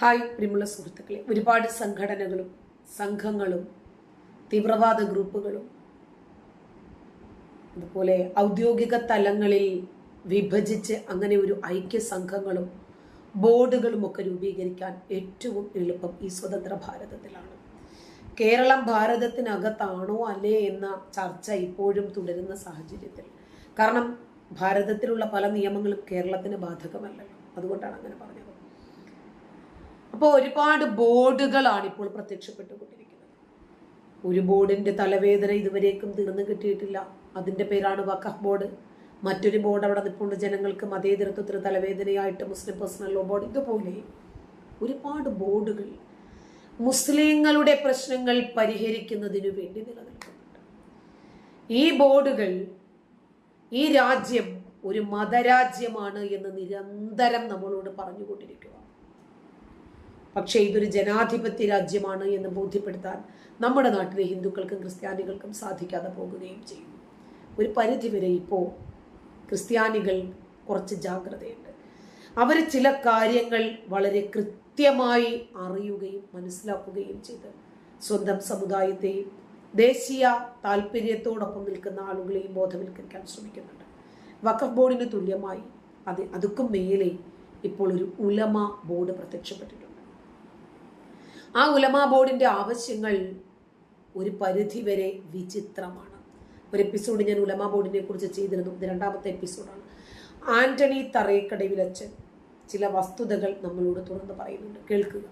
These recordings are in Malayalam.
ഹായ് പ്രിയമുള്ള സുഹൃത്തുക്കളെ. ഒരുപാട് സംഘടനകളും സംഘങ്ങളും തീവ്രവാദ ഗ്രൂപ്പുകളും അതുപോലെ ഔദ്യോഗിക തലങ്ങളിൽ വിഭജിച്ച് അങ്ങനെ ഒരു ഐക്യ സംഘങ്ങളും ബോർഡുകളും ഒക്കെ രൂപീകരിക്കാൻ ഏറ്റവും എളുപ്പം ഈ സ്വതന്ത്ര ഭാരതത്തിലാണ്. കേരളം ഭാരതത്തിനകത്താണോ അല്ലേ എന്ന ചർച്ച ഇപ്പോഴും തുടരുന്ന സാഹചര്യത്തിൽ. കാരണം ഭാരതത്തിലുള്ള പല നിയമങ്ങളും കേരളത്തിന് ബാധകമല്ലല്ലോ. അതുകൊണ്ടാണ് അങ്ങനെ പറഞ്ഞത്. അപ്പോൾ ഒരുപാട് ബോർഡുകളാണ് ഇപ്പോൾ പ്രത്യക്ഷപ്പെട്ടുകൊണ്ടിരിക്കുന്നത്. ഒരു ബോർഡിന്റെ തലവേദന ഇതുവരേക്കും തീർന്നു കിട്ടിയിട്ടില്ല. അതിന്റെ പേരാണ് വഖഫ് ബോർഡ്. മറ്റൊരു ബോർഡ് അവിടെ നിൽപ്പുണ്ട് ജനങ്ങൾക്ക് മതേതരത്വത്തിന് തലവേദനയായിട്ട് മുസ്ലിം പേഴ്സണൽ ലോ ബോർഡ് ഇതുപോലെ ഒരുപാട് ബോർഡുകൾ മുസ്ലിങ്ങളുടെ പ്രശ്നങ്ങൾ പരിഹരിക്കുന്നതിനു വേണ്ടി നിലനിൽക്കുന്നുണ്ട്. ഈ ബോർഡുകൾ ഈ രാജ്യം ഒരു മതരാജ്യമാണ് എന്ന് നിരന്തരം നമ്മളോട് പറഞ്ഞുകൊണ്ടിരിക്കുക പക്ഷേ ഇതൊരു ജനാധിപത്യ രാജ്യമാണ് എന്ന് ബോധ്യപ്പെടുത്താൻ നമ്മുടെ നാട്ടിലെ ഹിന്ദുക്കൾക്കും ക്രിസ്ത്യാനികൾക്കും സാധിക്കാതെ പോകുകയും ചെയ്യും ഒരു പരിധിവരെ ഇപ്പോൾ ക്രിസ്ത്യാനികൾ കുറച്ച് ജാഗ്രതയുണ്ട്. അവർ ചില കാര്യങ്ങൾ വളരെ കൃത്യമായി അറിയുകയും മനസ്സിലാക്കുകയും ചെയ്ത് സ്വന്തം സമുദായത്തെയും ദേശീയ താല്പര്യത്തോടൊപ്പം നിൽക്കുന്ന ആളുകളെയും ബോധവൽക്കരിക്കാൻ ശ്രമിക്കുന്നുണ്ട്. വഖഫ് ബോർഡിന് തുല്യമായി അത് അതുക്കും മേലെ ഇപ്പോൾ ഒരു ഉലമ ബോർഡ് പ്രത്യക്ഷപ്പെട്ടിട്ടുണ്ട്. ആ ഉലമാ ബോർഡിന്റെ ആവശ്യങ്ങൾ ഒരു പരിധിവരെ വിചിത്രമാണ്. ഒരു എപ്പിസോഡ് ഞാൻ ഉലമാ ബോർഡിനെ കുറിച്ച് ചെയ്തിരുന്നു. ഇത് രണ്ടാമത്തെ എപ്പിസോഡാണ് ആന്റണി തറയക്കടവിലച്ചൻ ചില വസ്തുതകൾ നമ്മളോട് തുറന്ന് പറയുന്നുണ്ട്. കേൾക്കുക.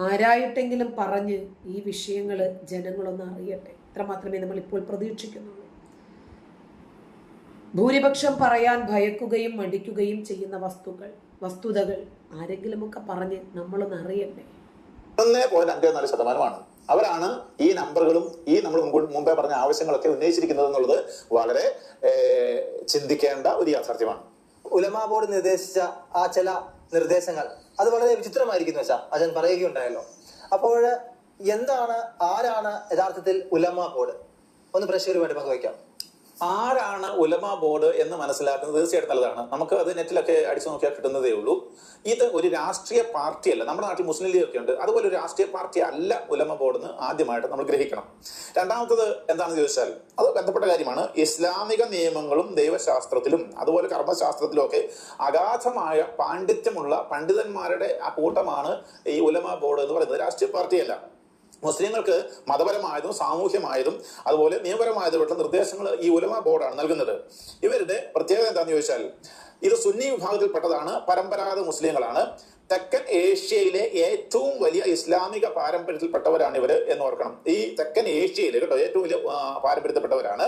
ആരായിട്ടെങ്കിലും പറഞ്ഞ് ഈ വിഷയങ്ങൾ ജനങ്ങളൊന്ന് അറിയട്ടെ. ഇത്ര മാത്രമേ നമ്മൾ ഇപ്പോൾ പ്രതീക്ഷിക്കുന്നുള്ളൂ. ഭൂരിപക്ഷം പറയാൻ ഭയക്കുകയും മടിക്കുകയും ചെയ്യുന്ന വസ്തുക്കൾ വസ്തുതകൾ ആരെങ്കിലുമൊക്കെ പറഞ്ഞ് നമ്മളൊന്ന് അറിയണ്ടേ? ഒന്നേ പോയിന്റ് അഞ്ചേ നാല് ശതമാനമാണ്. അവരാണ് ഈ നമ്പറുകളും ഈ നമ്മൾ മുമ്പേ പറഞ്ഞ ആവശ്യങ്ങളൊക്കെ ഉന്നയിച്ചിരിക്കുന്നത് എന്നുള്ളത് വളരെ ചിന്തിക്കേണ്ട ഒരു യാഥാർത്ഥ്യമാണ്. ഉലമാ ബോർഡ് നിർദ്ദേശിച്ച ആ ചില നിർദ്ദേശങ്ങൾ അത് വളരെ വിചിത്രമായിരിക്കുന്നു വെച്ചാൽ അജൻ പറയുകയുണ്ടായല്ലോ. അപ്പോൾ എന്താണ് ആരാണ് യഥാർത്ഥത്തിൽ ഉലമാ ബോർഡ്? ഒന്ന് പ്രേക്ഷകരുമായിട്ട് പങ്കുവയ്ക്കാം. ആരാണ് ഉലമ ബോർഡ് എന്ന് മനസ്സിലാക്കുന്നത്? തീർച്ചയായിട്ടും നല്ലതാണ്. നമുക്ക് അത് നെറ്റിലൊക്കെ അടിച്ചു നോക്കിയാൽ കിട്ടുന്നതേ ഉള്ളൂ. ഇത് ഒരു രാഷ്ട്രീയ പാർട്ടിയല്ല. നമ്മുടെ നാട്ടിൽ മുസ്ലിം ലീഗ് ഒക്കെ ഉണ്ട്. അതുപോലെ ഒരു രാഷ്ട്രീയ പാർട്ടി അല്ല ഉലമ ബോർഡ് എന്ന് ആദ്യമായിട്ട് നമ്മൾ ഗ്രഹിക്കണം. രണ്ടാമത്തത് എന്താണെന്ന് ചോദിച്ചാൽ അത് ബന്ധപ്പെട്ട കാര്യമാണ്. ഇസ്ലാമിക നിയമങ്ങളും ദൈവശാസ്ത്രത്തിലും അതുപോലെ കർമ്മശാസ്ത്രത്തിലും ഒക്കെ അഗാധമായ പാണ്ഡിത്യമുള്ള പണ്ഡിതന്മാരുടെ ആ കൂട്ടമാണ് ഈ ഉലമ ബോർഡ് എന്ന് പറയുന്നത്. രാഷ്ട്രീയ പാർട്ടിയല്ല. മുസ്ലിങ്ങൾക്ക് മതപരമായതും സാമൂഹ്യമായതും അതുപോലെ നിയമപരമായതുമായിട്ടുള്ള നിർദ്ദേശങ്ങൾ ഈ ഉലമ ബോർഡാണ് നൽകുന്നത്. ഇവരുടെ പ്രത്യേകത എന്താണെന്ന് ചോദിച്ചാൽ ഇത് സുന്നി വിഭാഗത്തിൽപ്പെട്ടതാണ് പരമ്പരാഗത മുസ്ലിങ്ങളാണ്. തെക്കൻ ഏഷ്യയിലെ ഏറ്റവും വലിയ ഇസ്ലാമിക പാരമ്പര്യത്തിൽപ്പെട്ടവരാണ് ഇവർ എന്ന് ഓർക്കണം. ഈ തെക്കൻ ഏഷ്യയിൽ കേട്ടോ ഏറ്റവും വലിയ പാരമ്പര്യത്തിൽപ്പെട്ടവരാണ്.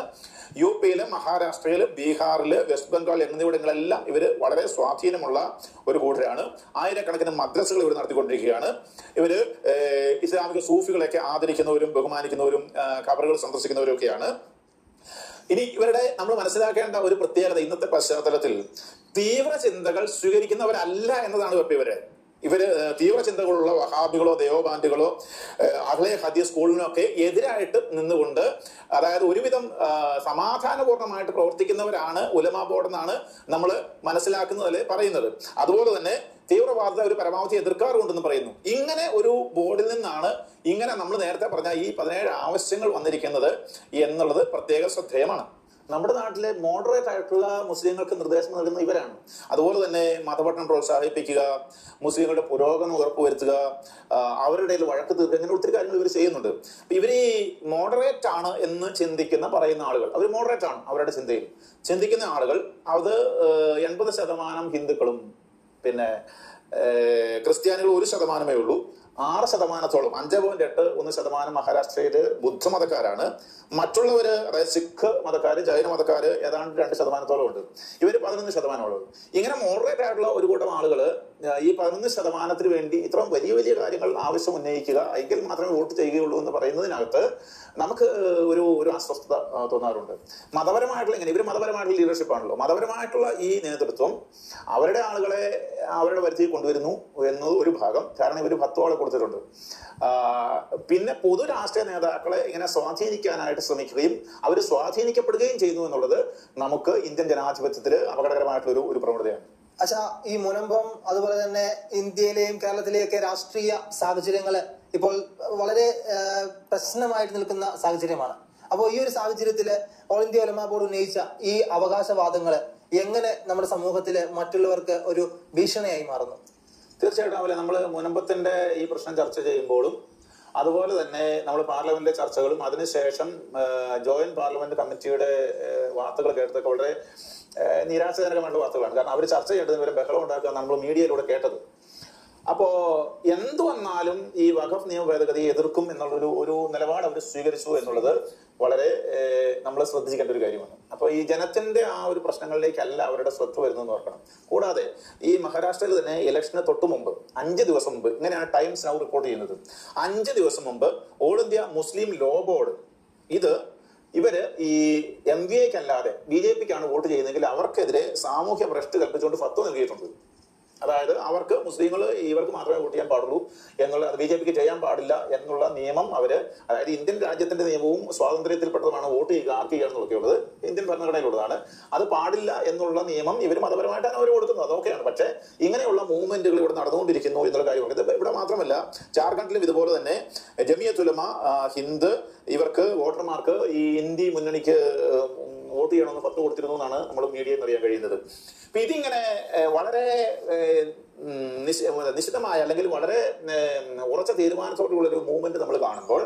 യു പിയിൽ മഹാരാഷ്ട്രയിൽ ബീഹാറിൽ വെസ്റ്റ് ബംഗാൾ എന്നിവിടങ്ങളെല്ലാം ഇവർ വളരെ സ്വാധീനമുള്ള ഒരു കൂട്ടരാണ്. ആയിരക്കണക്കിന് മദ്രസകൾ ഇവർ നടത്തിക്കൊണ്ടിരിക്കുകയാണ്. ഇവർ ഇസ്ലാമിക സൂഫികളെയൊക്കെ ആദരിക്കുന്നവരും ബഹുമാനിക്കുന്നവരും കബറുകൾ സന്ദർശിക്കുന്നവരും ഒക്കെയാണ് ഇനി ഇവരുടെ നമ്മൾ മനസ്സിലാക്കേണ്ട ഒരു പ്രത്യേകത ഇന്നത്തെ പശ്ചാത്തലത്തിൽ തീവ്ര ചിന്തകൾ സ്വീകരിക്കുന്നവരല്ല എന്നതാണ് ഇപ്പൊ ഇവർ. ഇവർ തീവ്ര ചിന്തകളുള്ള വഹാബികളോ ദേവബാൻഡുകളോ അഹ്ലെ ഹദീസ് സ്കൂളിനൊക്കെ എതിരായിട്ട് നിന്നുകൊണ്ട് അതായത് ഒരുവിധം സമാധാനപൂർണമായിട്ട് പ്രവർത്തിക്കുന്നവരാണ് ഉലമാ ബോർഡ് എന്നാണ് നമ്മൾ മനസ്സിലാക്കുന്നതല്ലേ പറയുന്നത്. അതുപോലെ തന്നെ തീവ്രവാദത്തെ ഒരു പരമാവധി എതിർക്കാറുണ്ടെന്ന് പറയുന്നു. ഇങ്ങനെ ഒരു ബോർഡിൽ നിന്നാണ് ഇങ്ങനെ നമ്മൾ നേരത്തെ പറഞ്ഞ ഈ പതിനേഴ് ആവശ്യങ്ങൾ വന്നിരിക്കുന്നത് എന്നുള്ളത് പ്രത്യേക ശ്രദ്ധേയമാണ്. നമ്മുടെ നാട്ടിലെ മോഡറേറ്റ് ആയിട്ടുള്ള മുസ്ലിങ്ങൾക്ക് നിർദ്ദേശം നൽകുന്ന ഇവരാണ്. അതുപോലെ തന്നെ മതപഠനം പ്രോത്സാഹിപ്പിക്കുക മുസ്ലിങ്ങളുടെ പുരോഗമനം ഉറപ്പുവരുത്തുക അവരുടെ ഇടയിൽ വഴക്ക് തീർക്കുക അങ്ങനെ ഒത്തിരി കാര്യങ്ങൾ ഇവർ ചെയ്യുന്നുണ്ട്. ഇവർ ഈ മോഡറേറ്റ് ആണ് എന്ന് ചിന്തിക്കുന്ന പറയുന്ന ആളുകൾ അവർ മോഡറേറ്റ് ആണ് അവരുടെ ചിന്തയിൽ. ചിന്തിക്കുന്ന ആളുകൾ അത് എൺപത് ശതമാനം ഹിന്ദുക്കളും പിന്നെ ക്രിസ്ത്യാനികൾ ഒരു ശതമാനമേ ഉള്ളൂ. ആറ് ശതമാനത്തോളം അഞ്ച് പോയിന്റ് എട്ട് ഒന്ന് ശതമാനം മഹാരാഷ്ട്രയിൽ ബുദ്ധമതക്കാരാണ്. മറ്റുള്ളവര് അതായത് സിഖ് മതക്കാര് ജൈന മതക്കാര് ഏതാണ്ട് രണ്ട് ശതമാനത്തോളം ഉണ്ട്. ഇവർ പതിനൊന്ന് ശതമാനമുള്ളൂ ഇങ്ങനെ മോഡറേറ്റ് ആയിട്ടുള്ള ഒരു കൂട്ടം ആളുകൾ ഈ പതിനൊന്ന് ശതമാനത്തിന് വേണ്ടി ഇത്രയും വലിയ വലിയ കാര്യങ്ങൾ ആവശ്യം ഉന്നയിക്കുക എങ്കിൽ മാത്രമേ വോട്ട് ചെയ്യുകയുള്ളൂ എന്ന് പറയുന്നതിനകത്ത് നമുക്ക് ഒരു ഒരു അസ്വസ്ഥത തോന്നാറുണ്ട്. മതപരമായിട്ടുള്ള ഇങ്ങനെ ഇവർ മതപരമായിട്ടുള്ള ലീഡർഷിപ്പ് ആണല്ലോ. മതപരമായിട്ടുള്ള ഈ നേതൃത്വം അവരുടെ ആളുകളെ അവരുടെ വരുത്തി കൊണ്ടുവരുന്നു എന്നത് ഒരു ഭാഗം. കാരണം ഇവർ ഭത്തോളെ കൊടുത്തിട്ടുണ്ട്. പിന്നെ പൊതു രാഷ്ട്രീയ നേതാക്കളെ ഇങ്ങനെ സ്വാധീനിക്കാനായിട്ട് ശ്രമിക്കുകയും അവർ സ്വാധീനിക്കപ്പെടുകയും ചെയ്യുന്നു എന്നുള്ളത് നമുക്ക് ഇന്ത്യൻ ജനാധിപത്യത്തിൽ അപകടകരമായിട്ടുള്ള ഒരു ഒരു പ്രവണതയാണ്. അച്ഛാ ഈ മുനമ്പം അതുപോലെ തന്നെ ഇന്ത്യയിലെയും കേരളത്തിലെയൊക്കെ രാഷ്ട്രീയ സാഹചര്യങ്ങൾ ഇപ്പോൾ വളരെ പ്രശ്നമായിട്ട് നിൽക്കുന്ന സാഹചര്യമാണ്. അപ്പോൾ ഈ ഒരു സാഹചര്യത്തിൽ ഓൾ ഇന്ത്യ ഒലമ ബോർഡ് ഉന്നയിച്ച ഈ അവകാശവാദങ്ങൾ എങ്ങനെ നമ്മുടെ സമൂഹത്തിൽ മറ്റുള്ളവർക്ക് ഒരു ഭീഷണിയായി മാറുന്നു? തീർച്ചയായിട്ടും അവരെ നമ്മൾ മുനമ്പത്തിന്റെ ഈ പ്രശ്നം ചർച്ച ചെയ്യുമ്പോഴും അതുപോലെ തന്നെ നമ്മൾ പാർലമെന്റിലെ ചർച്ചകളും അതിനുശേഷം ജോയിന്റ് പാർലമെന്റ് കമ്മിറ്റിയുടെ വാർത്തകൾ കേട്ടതൊക്കെ വളരെ നിരാശജനകമായിട്ടുള്ള വാർത്തകളാണ്. കാരണം അവർ ചർച്ച ചെയ്യേണ്ടത് ഇവരെ ബഹളം ഉണ്ടാക്കുക നമ്മൾ മീഡിയയിലൂടെ കേട്ടത്. അപ്പോ എന്തു വന്നാലും ഈ വഖഫ് നിയമ ഭേദഗതിയെ എതിർക്കും എന്നുള്ളൊരു ഒരു നിലപാട് അവർ സ്വീകരിച്ചു എന്നുള്ളത് വളരെ നമ്മൾ ശ്രദ്ധിക്കേണ്ട ഒരു കാര്യമാണ്. അപ്പോൾ ഈ ജനത്തിന്റെ ആ ഒരു പ്രശ്നങ്ങളിലേക്കല്ല അവരുടെ ശ്രദ്ധ വരുന്നതെന്ന് ഓർക്കണം. കൂടാതെ ഈ മഹാരാഷ്ട്രയിൽ തന്നെ ഇലക്ഷന് തൊട്ട് മുമ്പ് അഞ്ച് ദിവസം മുമ്പ് ഇങ്ങനെയാണ് ടൈംസ് നൗ റിപ്പോർട്ട് ചെയ്യുന്നത്. അഞ്ച് ദിവസം മുമ്പ് all India Muslim law board ഇത് ഇവർ ഈ എം വി എക്കല്ലാതെ ബി ജെ പിക്കാണ് വോട്ട് ചെയ്യുന്നതെങ്കിൽ അവർക്കെതിരെ സാമൂഹ്യ ഭ്രഷ്ട് കൽപ്പിച്ചുകൊണ്ട് ഫത്വ നൽകിയിട്ടുണ്ട്. അതായത് അവർക്ക് മുസ്ലിങ്ങൾ ഇവർക്ക് മാത്രമേ വോട്ട് ചെയ്യാൻ പാടുള്ളൂ എന്നുള്ള ബി ജെ പിക്ക് ചെയ്യാൻ പാടില്ല എന്നുള്ള നിയമം അവർ അതായത് ഇന്ത്യൻ രാജ്യത്തിന്റെ നിയമവും സ്വാതന്ത്ര്യത്തിൽപ്പെട്ടതുമാണ് വോട്ട് ചെയ്യുക ആർക്ക് ചെയ്യുക എന്നുള്ളതൊക്കെ ഉള്ളത് ഇന്ത്യൻ ഭരണഘടനയിലുള്ളതാണ്. അത് പാടില്ല എന്നുള്ള നിയമം ഇവർ മതപരമായിട്ടാണ് അവർ കൊടുക്കുന്നത്. അതൊക്കെയാണ് പക്ഷേ ഇങ്ങനെയുള്ള മൂവ്മെന്റുകൾ ഇവിടെ നടന്നുകൊണ്ടിരിക്കുന്നു എന്നുള്ള കാര്യമാണ് ഇത് ഇവിടെ മാത്രമല്ല ജാർഖണ്ഡിലും ഇതുപോലെ തന്നെ ജമിയത്തുലമ തുലമ ഹിന്ദ് ഇവർക്ക് വോട്ടർമാർക്ക് ഈ ഹിന്ദി മുന്നണിക്ക് വോട്ട് ചെയ്യണമെന്ന് പത്ത് കൊടുത്തിരുന്നു എന്നാണ് നമ്മൾ മീഡിയയിൽ അറിയാൻ കഴിയുന്നത്. അപ്പൊ ഇതിങ്ങനെ വളരെ നിശ്ചിതമായ അല്ലെങ്കിൽ വളരെ ഉറച്ച തീരുമാനത്തോടുള്ള ഒരു മൂവ്മെന്റ് നമ്മൾ കാണുമ്പോൾ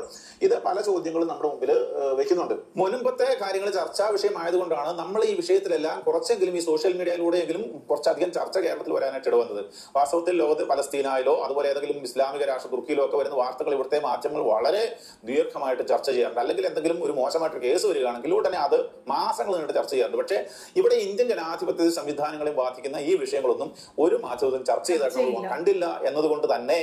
ഇത് പല ചോദ്യങ്ങളും നമ്മുടെ മുമ്പിൽ വെക്കുന്നുണ്ട്. മുൻപത്തെ കാര്യങ്ങൾ ചർച്ചാ വിഷയമായതുകൊണ്ടാണ് നമ്മൾ ഈ വിഷയത്തിലെല്ലാം കുറച്ചെങ്കിലും ഈ സോഷ്യൽ മീഡിയയിലൂടെയെങ്കിലും കുറച്ചധികം ചർച്ച കേരളത്തിൽ വരാനായിട്ട് ഇടവന്നത് വാസ്തവത്തിൽ ലോകത്ത് പലസ്തീനായാലോ അതുപോലെ ഏതെങ്കിലും ഇസ്ലാമിക രാഷ്ട്ര തുർക്കിയിലോ ഒക്കെ വരുന്ന വാർത്തകൾ ഇവിടുത്തെ മാധ്യമങ്ങൾ വളരെ ദീർഘമായിട്ട് ചർച്ച ചെയ്യാറുണ്ട്. അല്ലെങ്കിൽ എന്തെങ്കിലും ഒരു മോശമായിട്ട് കേസ് വരികയാണെങ്കിൽ ഉടനെ അത് മാസങ്ങൾ നീണ്ട് ചർച്ച ചെയ്യാറുണ്ട്. പക്ഷേ ഇവിടെ ഇന്ത്യൻ ജനാധിപത്യ സംവിധാനങ്ങളെ ബാധിക്കുന്ന ഈ വിഷയങ്ങളൊന്നും ഒരു മാധ്യമത്തിലും ചർച്ച ചെയ്തായിട്ട് കണ്ടില്ല എന്നതുകൊണ്ട് തന്നെ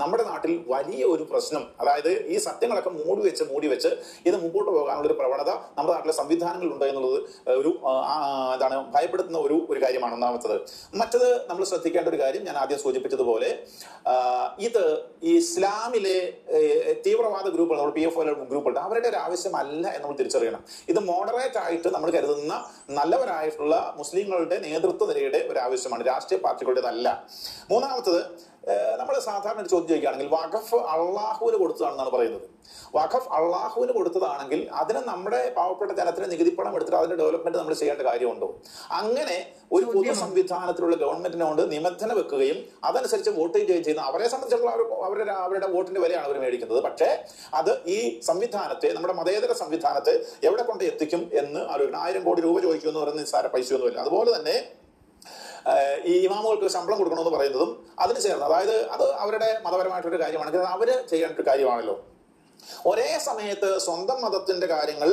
നമ്മുടെ നാട്ടിൽ വലിയ ഒരു പ്രശ്നം അതായത് ഈ സത്യങ്ങളൊക്കെ മൂടി വെച്ച് മൂടി വെച്ച് ഇത് മുമ്പോട്ട് പോകാനുള്ള ഒരു പ്രവണത നമ്മുടെ നാട്ടിലെ സംവിധാനങ്ങൾ ഉണ്ട് എന്നുള്ളത് ഒരു എന്താണ് ഭയപ്പെടുത്തുന്ന ഒരു ഒരു കാര്യമാണ് ഒന്നാമത്തത്. മറ്റത് നമ്മൾ ശ്രദ്ധിക്കേണ്ട ഒരു കാര്യം ഞാൻ ആദ്യം സൂചിപ്പിച്ചതുപോലെ ഇത് ഇസ്ലാമിലെ തീവ്രവാദ ഗ്രൂപ്പുകൾ നമ്മൾ പി എഫ് ഗ്രൂപ്പുണ്ട് അവരുടെ ഒരു ആവശ്യമല്ല എന്ന് നമ്മൾ തിരിച്ചറിയണം. ഇത് മോഡറേറ്റ് ആയിട്ട് നമ്മൾ കരുതുന്ന നല്ലവരായിട്ടുള്ള മുസ്ലിങ്ങളുടെ നേതൃത്വ നിരയുടെ ഒരു ആവശ്യമാണ് രാഷ്ട്രീയ പാർട്ടികളുടേതല്ല. മൂന്നാമത്തത് നമ്മൾ സാധാരണ ഒരു ചോദ്യം ചോദിക്കുകയാണെങ്കിൽ വഖഫ് അള്ളാഹുവിന് കൊടുത്തതാണെന്നാണ് പറയുന്നത്. വഖഫ് അള്ളാഹുവിന് കൊടുത്തതാണെങ്കിൽ അതിന് നമ്മുടെ പാവപ്പെട്ട ജനത്തിന് നികുതി പണം എടുത്തിട്ട് അതിന്റെ ഡെവലപ്മെന്റ് നമ്മൾ ചെയ്യേണ്ട കാര്യമുണ്ടോ? അങ്ങനെ ഒരു പൊതു സംവിധാനത്തിലുള്ള ഗവൺമെന്റിനെ കൊണ്ട് നിബന്ധന വെക്കുകയും അതനുസരിച്ച് വോട്ട് ചെയ്യുകയും ചെയ്യുന്ന അവരെ സംബന്ധിച്ചുള്ള അവരുടെ അവരുടെ വോട്ടിന്റെ വിലയാണ് അവർ മേടിക്കുന്നത്. പക്ഷേ അത് ഈ സംവിധാനത്തെ നമ്മുടെ മതേതര സംവിധാനത്തെ എവിടെ കൊണ്ട് എത്തിക്കും എന്ന് ആലോചിക്കണം. ആയിരം കോടി രൂപ ചോദിക്കുമെന്ന് പറയുന്ന നിസ്സാര പൈസയൊന്നുമില്ല. അതുപോലെ തന്നെ ഈ ഇമാമുകൾക്ക് ശമ്പളം കൊടുക്കണമെന്ന് പറയുന്നതും അതിന് ചേർന്ന് അതായത് അത് അവരുടെ മതപരമായിട്ടൊരു കാര്യമാണെങ്കിൽ അവർ ഒരു കാര്യമാണല്ലോ. ഒരേ സമയത്ത് സ്വന്തം മതത്തിന്റെ കാര്യങ്ങൾ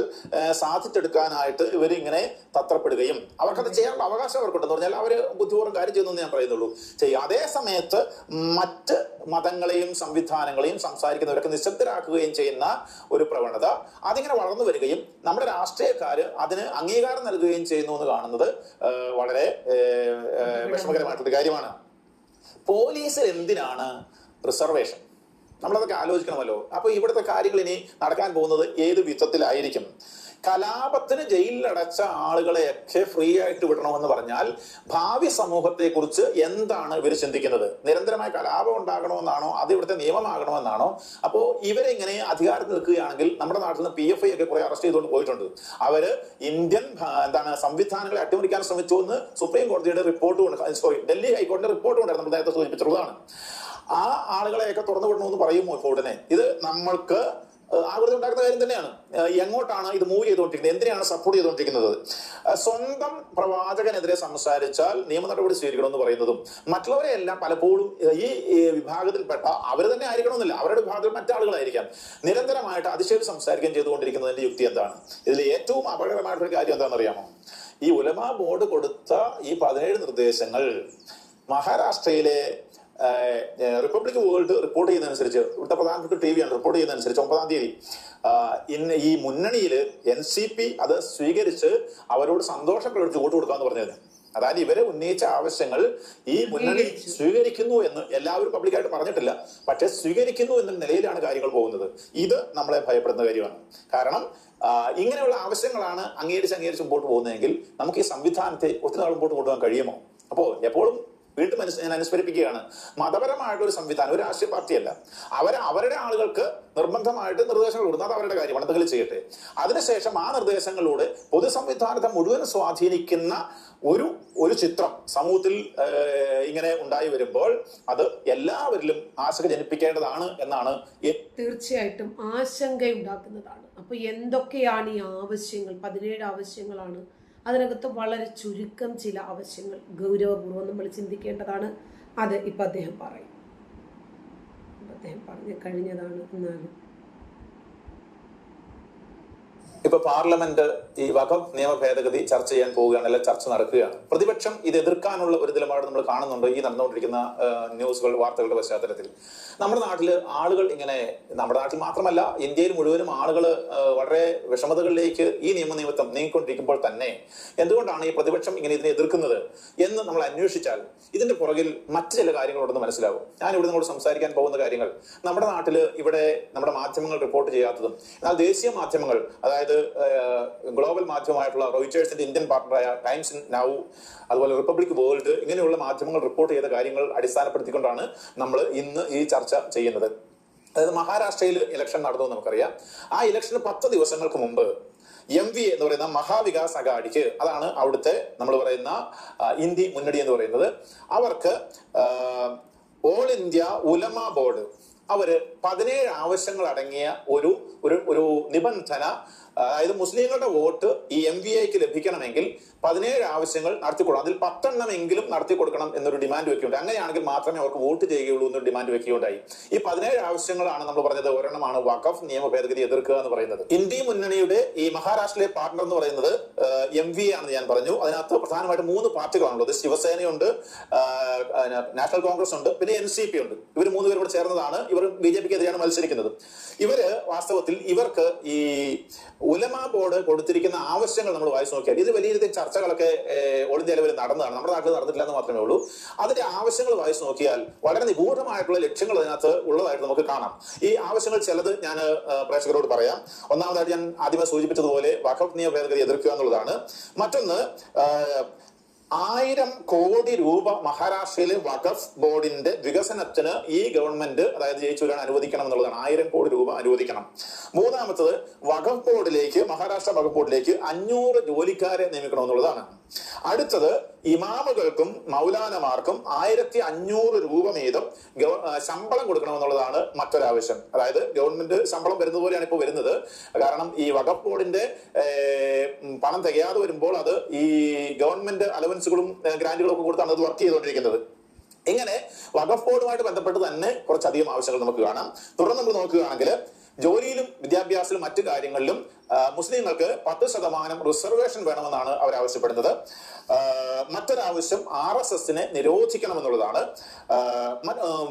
സാധിച്ചെടുക്കാനായിട്ട് ഇവരിങ്ങനെ തത്രപ്പെടുകയും അവർക്കത് ചെയ്യാനുള്ള അവകാശം അവർക്കുണ്ടെന്ന് പറഞ്ഞാൽ അവർ ബുദ്ധിപൂർവം കാര്യം ചെയ്യുന്നു ഞാൻ പറയുന്നുള്ളൂ. ചെയ്യും. അതേ സമയത്ത് മറ്റ് മതങ്ങളെയും സംവിധാനങ്ങളെയും സംസാരിക്കുന്നവരൊക്കെ നിശബ്ദരാക്കുകയും ചെയ്യുന്ന ഒരു പ്രവണത അതിങ്ങനെ വളർന്നു വരികയും നമ്മുടെ രാഷ്ട്രീയക്കാര് അതിന് അംഗീകാരം നൽകുകയും ചെയ്യുന്നു എന്ന് കാണുന്നത് വളരെ വിഷമകരമായിട്ടുള്ള കാര്യമാണ്. പോലീസിൽ എന്തിനാണ് റിസർവേഷൻ? നമ്മളതൊക്കെ ആലോചിക്കണമല്ലോ. അപ്പൊ ഇവിടുത്തെ കാര്യങ്ങൾ ഇനി നടക്കാൻ പോകുന്നത് ഏത് വിധത്തിലായിരിക്കും? കലാപത്തിന് ജയിലിലടച്ച ആളുകളെയൊക്കെ ഫ്രീ ആയിട്ട് വിടണമെന്ന് പറഞ്ഞാൽ ഭാവി സമൂഹത്തെ കുറിച്ച് എന്താണ് ഇവർ ചിന്തിക്കുന്നത്? നിരന്തരമായ കലാപം ഉണ്ടാകണമെന്നാണോ? അത് ഇവിടുത്തെ നിയമമാകണമെന്നാണോ? അപ്പോൾ ഇവരെ ഇങ്ങനെ അധികാരത്തിൽ നിൽക്കുകയാണെങ്കിൽ നമ്മുടെ നാട്ടിൽ നിന്ന് പി എഫ് ഐ ഒക്കെ കുറെ അറസ്റ്റ് ചെയ്തുകൊണ്ട് പോയിട്ടുണ്ട്. അവർ ഇന്ത്യൻ എന്താണ് സംവിധാനങ്ങളെ അട്ടിമറിക്കാൻ ശ്രമിച്ചു എന്ന് സുപ്രീം കോടതിയുടെ റിപ്പോർട്ട് കൊണ്ട് സോറി ഡൽഹി ഹൈക്കോടതിയുടെ റിപ്പോർട്ട് കൊണ്ടായിരുന്നു നമ്മൾ നേരത്തെ സൂചിപ്പിച്ചിട്ടുള്ളതാണ്. ആ ആളുകളെയൊക്കെ തുറന്നു വിടണമെന്ന് പറയുമോ ഇപ്പോൾ ഉടനെ ഇത് നമ്മൾക്ക് ആകൃതി ഉണ്ടാക്കുന്ന കാര്യം തന്നെയാണ്. എങ്ങോട്ടാണ് ഇത് മൂവ് ചെയ്തുകൊണ്ടിരിക്കുന്നത്? എന്തിനാണ് സപ്പോർട്ട് ചെയ്തുകൊണ്ടിരിക്കുന്നത്? സ്വന്തം പ്രവാചകനെതിരെ സംസാരിച്ചാൽ നിയമ നടപടി സ്വീകരിക്കണമെന്ന് പറയുന്നതും മറ്റുള്ളവരെ എല്ലാം പലപ്പോഴും ഈ വിഭാഗത്തിൽപ്പെട്ട അവർ തന്നെ ആയിരിക്കണമെന്നില്ല. അവരുടെ വിഭാഗത്തിൽ മറ്റാളുകളായിരിക്കാം നിരന്തരമായിട്ട് അതിശയം സംസാരിക്കുകയും ചെയ്തുകൊണ്ടിരിക്കുന്നതിന്റെ യുക്തി എന്താണ്? ഇതിൽ ഏറ്റവും അപകടകരമായിട്ടൊരു കാര്യം എന്താണെന്ന് അറിയാമോ ഈ ഉലമ ബോർഡ് കൊടുത്ത ഈ പതിനേഴ് നിർദ്ദേശങ്ങൾ മഹാരാഷ്ട്രയിലെ റിപ്പബ്ലിക് വേൾഡ് റിപ്പോർട്ട് ചെയ്യുന്നതനുസരിച്ച് ഇവിടുത്തെ പ്രധാനപ്പെട്ട ടി വിയാണ് റിപ്പോർട്ട് ചെയ്യുന്നതനുസരിച്ച് ഒമ്പതാം തീയതി. ഇന്ന് ഈ മുന്നണിയിൽ എൻ സി പി അത് സ്വീകരിച്ച് അവരോട് സന്തോഷം പ്രകടിച്ച് വോട്ട് കൊടുക്കാന്ന് പറഞ്ഞത്. അതായത് ഇവരെ ഉന്നയിച്ച ആവശ്യങ്ങൾ ഈ മുന്നണി സ്വീകരിക്കുന്നു എന്ന് എല്ലാവരും പബ്ലിക്കായിട്ട് പറഞ്ഞിട്ടില്ല. പക്ഷെ സ്വീകരിക്കുന്നു എന്ന നിലയിലാണ് കാര്യങ്ങൾ പോകുന്നത്. ഇത് നമ്മളെ ഭയപ്പെടുന്ന കാര്യമാണ്. കാരണം ഇങ്ങനെയുള്ള ആവശ്യങ്ങളാണ് അംഗീകരിച്ച് അംഗീകരിച്ച് മുമ്പോട്ട് പോകുന്നതെങ്കിൽ നമുക്ക് ഈ സംവിധാനത്തെ ഒത്തിരി നാൾ മുമ്പോട്ട് കൊണ്ടുപോകാൻ കഴിയുമോ? അപ്പോൾ എപ്പോഴും വീണ്ടും ഞാൻ അനുസ്മരിപ്പിക്കുകയാണ്. മതപരമായിട്ടുള്ള ഒരു സംവിധാനം ഒരു രാഷ്ട്രീയ പാർട്ടിയല്ല. അവർ അവരുടെ ആളുകൾക്ക് നിർബന്ധമായിട്ട് നിർദ്ദേശങ്ങൾ കൊടുക്കുന്നത് അത് അവരുടെ കാര്യം എന്തെങ്കിലും ചെയ്യട്ടെ. അതിനുശേഷം ആ നിർദ്ദേശങ്ങളിലൂടെ പൊതുസംവിധാനത്തെ മുഴുവൻ സ്വാധീനിക്കുന്ന ഒരു ഒരു ചിത്രം സമൂഹത്തിൽ ഇങ്ങനെ ഉണ്ടായി വരുമ്പോൾ അത് എല്ലാവരിലും ആശങ്ക ജനിപ്പിക്കേണ്ടതാണ് എന്നാണ് തീർച്ചയായിട്ടും തീർച്ചയായിട്ടും ആശങ്കയുണ്ടാക്കുന്നതാണ്. അപ്പൊ എന്തൊക്കെയാണ് ഈ ആവശ്യങ്ങൾ? പതിനേഴ് ആവശ്യങ്ങളാണ് അതിനകത്ത് വളരെ ചുരുക്കം ചില ആവശ്യങ്ങൾ ഗൗരവപൂർവം നമ്മൾ ചിന്തിക്കേണ്ടതാണ്. അത് ഇപ്പം അദ്ദേഹം പറയും. അദ്ദേഹം പറഞ്ഞു കഴിഞ്ഞതാണ് എന്നാലും ഇപ്പൊ പാർലമെന്റ് ഈ വകം നിയമ ഭേദഗതി ചർച്ച ചെയ്യാൻ പോവുകയാണ് അല്ലെ ചർച്ച നടക്കുകയാണ്. പ്രതിപക്ഷം ഇത് എതിർക്കാനുള്ള ഒരു നിലപാട് നമ്മൾ കാണുന്നുണ്ട് ഈ നടന്നുകൊണ്ടിരിക്കുന്ന ന്യൂസുകൾ വാർത്തകളുടെ പശ്ചാത്തലത്തിൽ? നമ്മുടെ നാട്ടിൽ ആളുകൾ ഇങ്ങനെ നമ്മുടെ നാട്ടിൽ മാത്രമല്ല ഇന്ത്യയിൽ മുഴുവനും ആളുകൾ വളരെ വിഷമതകളിലേക്ക് ഈ നിയമ നിമിത്തം നീങ്ങിക്കൊണ്ടിരിക്കുമ്പോൾ തന്നെ എന്തുകൊണ്ടാണ് ഈ പ്രതിപക്ഷം ഇങ്ങനെ ഇതിനെ എതിർക്കുന്നത് എന്ന് നമ്മൾ അന്വേഷിച്ചാൽ ഇതിന്റെ പുറകിൽ മറ്റു ചില കാര്യങ്ങളുണ്ടെന്ന് മനസ്സിലാവും. ഞാൻ ഇവിടെ നിങ്ങളോട് സംസാരിക്കാൻ പോകുന്ന കാര്യങ്ങൾ നമ്മുടെ നാട്ടിൽ ഇവിടെ നമ്മുടെ മാധ്യമങ്ങൾ റിപ്പോർട്ട് ചെയ്യാത്തതും എന്നാൽ ദേശീയ മാധ്യമങ്ങൾ അതായത് ഗ്ലോബൽ മാധ്യമമായിട്ടുള്ള റോയിറ്റേഴ്സിന്റെ ഇന്ത്യൻ പാർട്ണറായ ടൈംസ് നൗ അതുപോലെ റിപ്പബ്ലിക് വേൾഡ് ഇങ്ങനെയുള്ള മാധ്യമങ്ങൾ റിപ്പോർട്ട് ചെയ്ത കാര്യങ്ങൾ അടിസ്ഥാനപ്പെടുത്തിക്കൊണ്ടാണ് നമ്മൾ ഇന്ന് ഈ ചർച്ച ചെയ്യുന്നത്. അതായത് മഹാരാഷ്ട്രയിൽ ഇലക്ഷൻ നടന്നു നമുക്കറിയാം. ആ ഇലക്ഷന് പത്ത് ദിവസങ്ങൾക്ക് മുമ്പ് എം വി എന്ന് പറയുന്ന മഹാവികാസ് അഗാഡിക്ക് അതാണ് അവിടുത്തെ നമ്മൾ പറയുന്ന ഇന്ത്യ മുന്നണി എന്ന് പറയുന്നത് അവർക്ക് ഓൾ ഇന്ത്യ ഉലമ ബോർഡ് അവർ പതിനേഴ് ആവശ്യങ്ങൾ അടങ്ങിയ ഒരു ഒരു നിബന്ധന അതായത് മുസ്ലിങ്ങളുടെ വോട്ട് ഈ എം വി ഐക്ക് ലഭിക്കണമെങ്കിൽ പതിനേഴ് ആവശ്യങ്ങൾ നടത്തി കൊടുക്കണം അതിൽ പത്തെണ്ണമെങ്കിലും നടത്തി കൊടുക്കണം എന്നൊരു ഡിമാൻഡ് വെക്കുകയുണ്ട് അങ്ങനെയാണെങ്കിൽ മാത്രമേ അവർക്ക് വോട്ട് ചെയ്യുകയുള്ളൂ എന്നൊരു ഡിമാൻഡ് വെക്കുകയുണ്ടായി. ഈ പതിനേഴ് ആവശ്യങ്ങളാണ് നമ്മൾ പറഞ്ഞത് ഒരെണ്ണമാണ് വഖഫ് നിയമ ഭേദഗതി എതിർക്കുക എന്ന് പറയുന്നത്. ഇന്ത്യ മുന്നണിയുടെ ഈ മഹാരാഷ്ട്രയിലെ പാർട്ണർ എന്ന് പറയുന്നത് എം വി എ ആണെന്ന് ഞാൻ പറഞ്ഞു. അതിനകത്ത് പ്രധാനമായിട്ട് മൂന്ന് പാർട്ടികളാണുള്ളത്. ശിവസേനയുണ്ട് നാഷണൽ കോൺഗ്രസ് ഉണ്ട് പിന്നെ എൻ സി പി ഉണ്ട്. ഇവർ മൂന്ന് പേരും കൂടെ ചേർന്നതാണ്. ഇവർ ബി ജെ പിക്ക് എതിരെയാണ് മത്സരിക്കുന്നത്. ഇവർ വാസ്തവത്തിൽ ഇവർക്ക് ഈ ഉലമ ബോർഡ് കൊടുത്തിരിക്കുന്ന ആവശ്യങ്ങൾ നമ്മൾ വായിച്ചു നോക്കിയാൽ ഇത് വലിയ രീതിയിൽ ചർച്ചകളൊക്കെ ഓൾ ഇന്ത്യ ലെവലിൽ നടന്നതാണ്. നമ്മുടെ നാട്ടിൽ നടന്നിട്ടില്ല എന്ന് മാത്രമേ ഉള്ളൂ. അതിന്റെ ആവശ്യങ്ങൾ വായിച്ചു നോക്കിയാൽ വളരെ നിഗൂഢമായിട്ടുള്ള ലക്ഷ്യങ്ങൾ അതിനകത്ത് ഉള്ളതായിട്ട് നമുക്ക് കാണാം. ഈ ആവശ്യങ്ങൾ ചിലത് ഞാൻ പ്രേക്ഷകരോട് പറയാം. ഒന്നാമതായിട്ട് ഞാൻ ആദ്യമേ സൂചിപ്പിച്ചതുപോലെ വഖഫ് നിയമ ഭേദഗതി എതിർക്കുക എന്നുള്ളതാണ്. മറ്റൊന്ന് ആയിരം കോടി രൂപ മഹാരാഷ്ട്രയിലെ വഖഫ് ബോർഡിന്റെ വികസനത്തിന് ഈ ഗവൺമെന്റ് അതായത് ജയിച്ചു വരാൻ അനുവദിക്കണം എന്നുള്ളതാണ്. ആയിരം കോടി രൂപ അനുവദിക്കണം. മൂന്നാമത്തത് വഖഫ് ബോർഡിലേക്ക് മഹാരാഷ്ട്ര വഖഫ് ബോർഡിലേക്ക് അഞ്ഞൂറ് ജോലിക്കാരെ നിയമിക്കണം എന്നുള്ളതാണ്. അടുത്തത് ഇമാമുകൾക്കും മൗലാനമാർക്കും ആയിരത്തി അഞ്ഞൂറ് രൂപ വീതം ശമ്പളം കൊടുക്കണമെന്നുള്ളതാണ് മറ്റൊരാവശ്യം. അതായത് ഗവൺമെന്റ് ശമ്പളം വരുന്നത് പോലെയാണ് ഇപ്പോൾ വരുന്നത്. കാരണം ഈ വകഫ് ബോർഡിന്റെ പണം തികയാതെ വരുമ്പോൾ അത് ഈ ഗവൺമെന്റ് അലവൻസുകളും ഏർ, ഗ്രാന്റുകളും ഒക്കെ കൊടുത്താണ് അത് വർക്ക് ചെയ്തുകൊണ്ടിരിക്കുന്നത്. ഇങ്ങനെ വകഫ് ബോർഡുമായിട്ട് ബന്ധപ്പെട്ട് തന്നെ കുറച്ചധികം ആവശ്യങ്ങൾ നമുക്ക് കാണാം. തുടർന്ന് നമ്മൾ നോക്കുകയാണെങ്കിൽ ജോലിയിലും വിദ്യാഭ്യാസത്തിലും മറ്റു കാര്യങ്ങളിലും മുസ്ലിങ്ങൾക്ക് പത്ത് ശതമാനം റിസർവേഷൻ വേണമെന്നാണ് അവർ ആവശ്യപ്പെടുന്നത്. മറ്റൊരാവശ്യം ആർ എസ് എസിനെ നിരോധിക്കണമെന്നുള്ളതാണ്.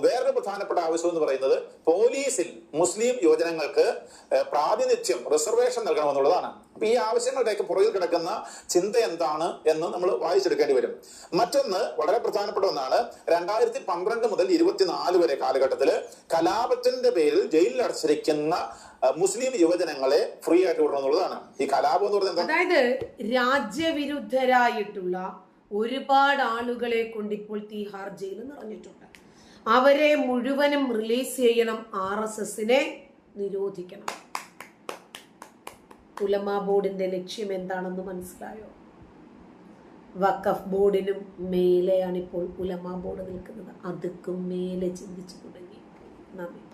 വേറൊരു പ്രധാനപ്പെട്ട ആവശ്യം എന്ന് പറയുന്നത് പോലീസിൽ മുസ്ലിം യുവജനങ്ങൾക്ക് പ്രാതിനിധ്യം റിസർവേഷൻ നൽകണമെന്നുള്ളതാണ്. അപ്പൊ ഈ ആവശ്യങ്ങളുടെയൊക്കെ പുറകിൽ കിടക്കുന്ന ചിന്ത എന്താണ് എന്ന് നമ്മൾ വായിച്ചെടുക്കേണ്ടി വരും. മറ്റൊന്ന് വളരെ പ്രധാനപ്പെട്ട ഒന്നാണ്. രണ്ടായിരത്തി പന്ത്രണ്ട് മുതൽ ഇരുപത്തിനാല് വരെ കാലഘട്ടത്തിൽ കലാപത്തിന്റെ പേരിൽ ജയിലിൽ അടച്ചിരിക്കുന്ന മുസ്ലിം യുവജനങ്ങളെ ഫ്രീ ആയിട്ട് വിടണം എന്നുള്ളതാണ്. ഈ കലാപം എന്ന് പറയുന്നത് അതായത് രാജ്യവിരുദ്ധരായിട്ടുള്ള ഒരുപാട് ആളുകളെ കൊണ്ട് ഇപ്പോൾ തീഹാർ ജയിലിൽ നിറഞ്ഞിട്ടുണ്ട്. അവരെ മുഴുവനും റിലീസ് ചെയ്യണം ആർ എസ് എസിനെ നിരോധിക്കണം. ഉലമാ ബോർഡിന്റെ ലക്ഷ്യം എന്താണെന്ന് മനസ്സിലായോ? വഖഫ് ബോർഡിനും മേലെയാണ് ഇപ്പോൾ ഉലമാ ബോർഡ് നിൽക്കുന്നത്. അതുക്കും മേലെ ചിന്തിച്ചു തുടങ്ങി. നന്ദി.